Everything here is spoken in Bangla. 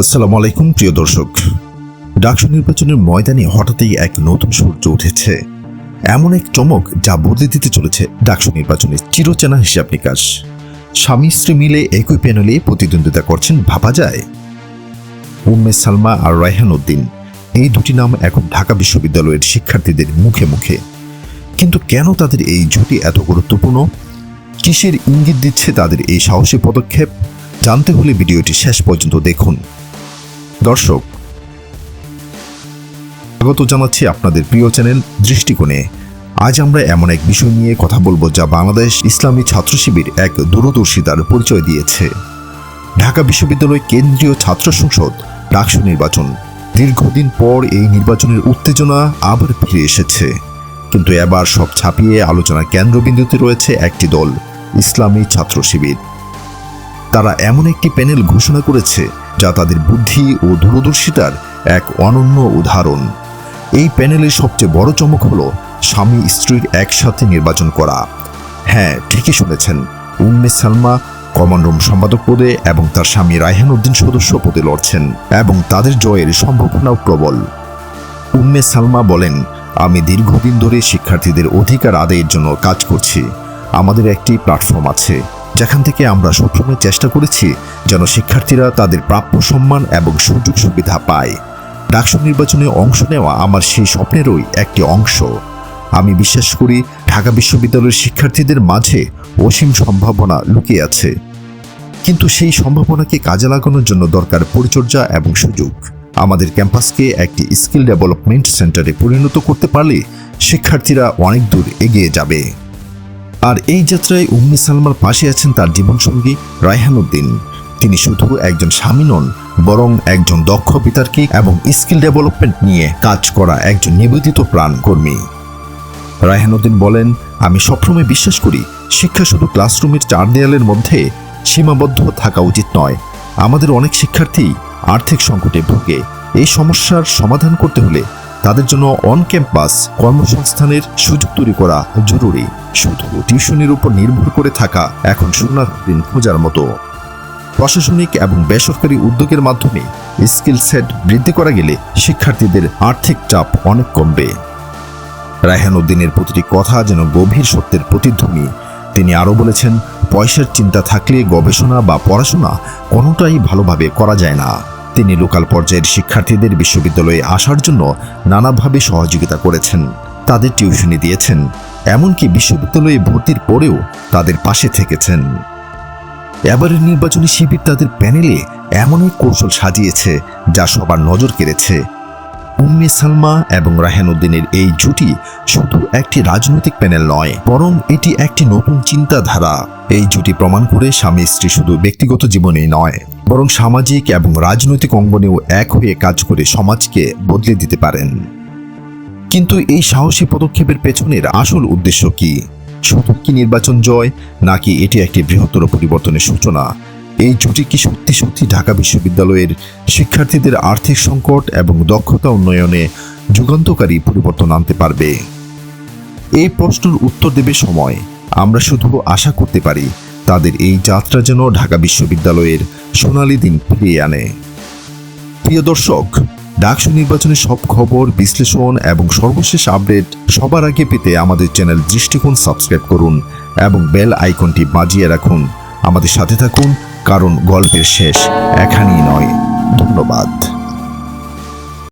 আসসালামু আলাইকুম, প্রিয় দর্শক। ডাকসু নির্বাচনের ময়দানে হঠাৎই এক নতুন সূর্য উঠেছে। এমন এক চমক যা বদলে দিতে চলেছে ডাকসু নির্বাচনের চিরচেনা হিসাব নিকাশ। স্বামী স্ত্রী মিলে একই প্যানেলে প্রতিদ্বন্দ্বিতা করছেন, ভাবা যায়? উম্মে সালমা আর রায়হান উদ্দিন, এই দুটি নাম এখন ঢাকা বিশ্ববিদ্যালয়ের শিক্ষার্থীদের মুখে মুখে। কিন্তু কেন তাদের এই জুটি এত গুরুত্বপূর্ণ? কিসের ইঙ্গিত দিচ্ছে তাদের এই সাহসী পদক্ষেপ? জানতে হলে ভিডিওটি শেষ পর্যন্ত দেখুন। দর্শক, স্বাগত জানাচ্ছি আপনাদের প্রিয় চ্যানেল দৃষ্টিকোণে। আজ আমরা এমন এক বিষয় নিয়ে কথা বলব যা বাংলাদেশ ইসলামী ছাত্র শিবির এক দূরদর্শিতার পরিচয় দিয়েছে। ঢাকা বিশ্ববিদ্যালয় কেন্দ্রীয় ছাত্র সংসদ ডাকসু নির্বাচন। দীর্ঘদিন পর এই নির্বাচনের উত্তেজনা আবার ফিরে এসেছে। কিন্তু এবার সব ছাপিয়ে আলোচনার কেন্দ্রবিন্দুতে রয়েছে একটি দল, ইসলামী ছাত্র শিবির। তারা এমন একটি প্যানেল ঘোষণা করেছে যা তাদের বুদ্ধি ও দূরদর্শিতার এক অনন্য উদাহরণ। এই প্যানেলের সবচেয়ে বড় চমক হল স্বামী স্ত্রীর একসাথে নির্বাচন করা। হ্যাঁ ঠিকই শুনেছেন। উম্মে সালমা কমন রুম সম্পাদক পদে এবং তার স্বামী রায়হান উদ্দিন সদস্য পদে লড়ছেন এবং তাদের জয়ের সম্ভাবনাও প্রবল। উম্মে সালমা বলেন, আমি দীর্ঘদিন ধরে শিক্ষার্থীদের অধিকার আদায়ের জন্য কাজ করছি। আমাদের একটি প্ল্যাটফর্ম আছে। যেখান থেকে আমরা সবসময় চেষ্টা করেছি যেন শিক্ষার্থীরা তাদের প্রাপ্য সম্মান এবং সুযোগ সুবিধা পায়। ডাকসু নির্বাচনে অংশ নেওয়া আমার সেই স্বপ্নেরই একটি অংশ। আমি বিশ্বাস করি ঢাকা বিশ্ববিদ্যালয়ের শিক্ষার্থীদের মাঝে অসীম সম্ভাবনা লুকিয়ে আছে। কিন্তু সেই সম্ভাবনাকে কাজে লাগানোর জন্য দরকার পরিচর্যা এবং সুযোগ। আমাদের ক্যাম্পাসকে একটি স্কিল ডেভেলপমেন্ট সেন্টারে পরিণত করতে পারলে শিক্ষার্থীরা অনেক দূর এগিয়ে যাবে। আর এই যাত্রায় উম্মে সালমার পাশে আছেন তার জীবনসঙ্গী রায়হান উদ্দিন। তিনি শুধু একজন স্বামী নন, বরং একজন দক্ষ বিতার্কিক এবং স্কিল ডেভেলপমেন্ট নিয়ে কাজ করা একজন নিবেদিত প্রাণ কর্মী রায়হান উদ্দিন বলেন, আমি সবসময় বিশ্বাস করি, শিক্ষা শুধু ক্লাসরুমের চার দেয়ালের মধ্যে সীমাবদ্ধ থাকা উচিত নয়। আমাদের অনেক শিক্ষার্থী আর্থিক সংকটে ভুগে। এই সমস্যার সমাধান করতে হলে তাদের জন্য অন ক্যাম্পাস কর্মসংস্থানের সুযোগ তৈরি করা জরুরি। শুধু টিউশনের উপর নির্ভর করে থাকা এখন সোনার দিন খোঁজার মতো। প্রশাসনিক এবং বেসরকারি উদ্যোগের মাধ্যমে স্কিল সেট বৃদ্ধি করা গেলে শিক্ষার্থীদের আর্থিক চাপ অনেক কমবে। রায়হান উদ্দিনের প্রতিটি কথা যেন গভীর সত্যের প্রতিধ্বনি। তিনি আরও বলেছেন, পয়সার চিন্তা থাকলে গবেষণা বা পড়াশোনা কোনোটাই ভালোভাবে করা যায় না। তিনি লোকাল পর্যায়ের শিক্ষার্থীদের বিশ্ববিদ্যালয়ে আসার জন্য নানাভাবে সহযোগিতা করেছেন। তাদের টিউশনি দিয়েছেন। এমনকি বিশ্ববিদ্যালয়ে ভর্তির পরেও তাদের পাশে থেকেছেন। এবারের নির্বাচনী শিবির তাদের প্যানেলে এমন এক কৌশল সাজিয়েছে যা সবার নজর কেড়েছে। উম্মে সালমা এবং রাহান উদ্দিনের এই জুটি শুধু একটি রাজনৈতিক প্যানেল নয়, বরং এটি একটি নতুন চিন্তাধারা। এই জুটি প্রমাণ করে স্বামী স্ত্রী শুধু ব্যক্তিগত জীবনেই নয়, বরং সামাজিক এবং রাজনৈতিক অঙ্গনেও এক হয়ে কাজ করে সমাজকে বদলে দিতে পারেন। কিন্তু এই সাহসী পদক্ষেপের পেছনের আসল উদ্দেশ্য কি? শুধু কি নির্বাচন জয়, নাকি এটি একটি বৃহত্তর পরিবর্তনের সূচনা? এই জুটি কি সত্যি সত্যি ঢাকা বিশ্ববিদ্যালয়ের শিক্ষার্থীদের আর্থিক সংকট এবং দক্ষতা উন্নয়নে যুগান্তকারী পরিবর্তন আনতে পারবে? এই প্রশ্নের উত্তর দেবে সময়। আমরা শুধু আশা করতে পারি তাদের এই যাত্রা যেন ঢাকা বিশ্ববিদ্যালয়ের সোনালী দিন ফিরিয়ে আনে। প্রিয় দর্শক, ডাকসু নির্বাচনের সব খবর, বিশ্লেষণ এবং সর্বশেষ আপডেট সবার আগে পেতে আমাদের চ্যানেল দৃষ্টিকোণ সাবস্ক্রাইব করুন এবং বেল আইকনটি বাজিয়ে রাখুন। আমাদের সাথে থাকুন কারণ গল্পের শেষ এখানেই নয়। ধন্যবাদ।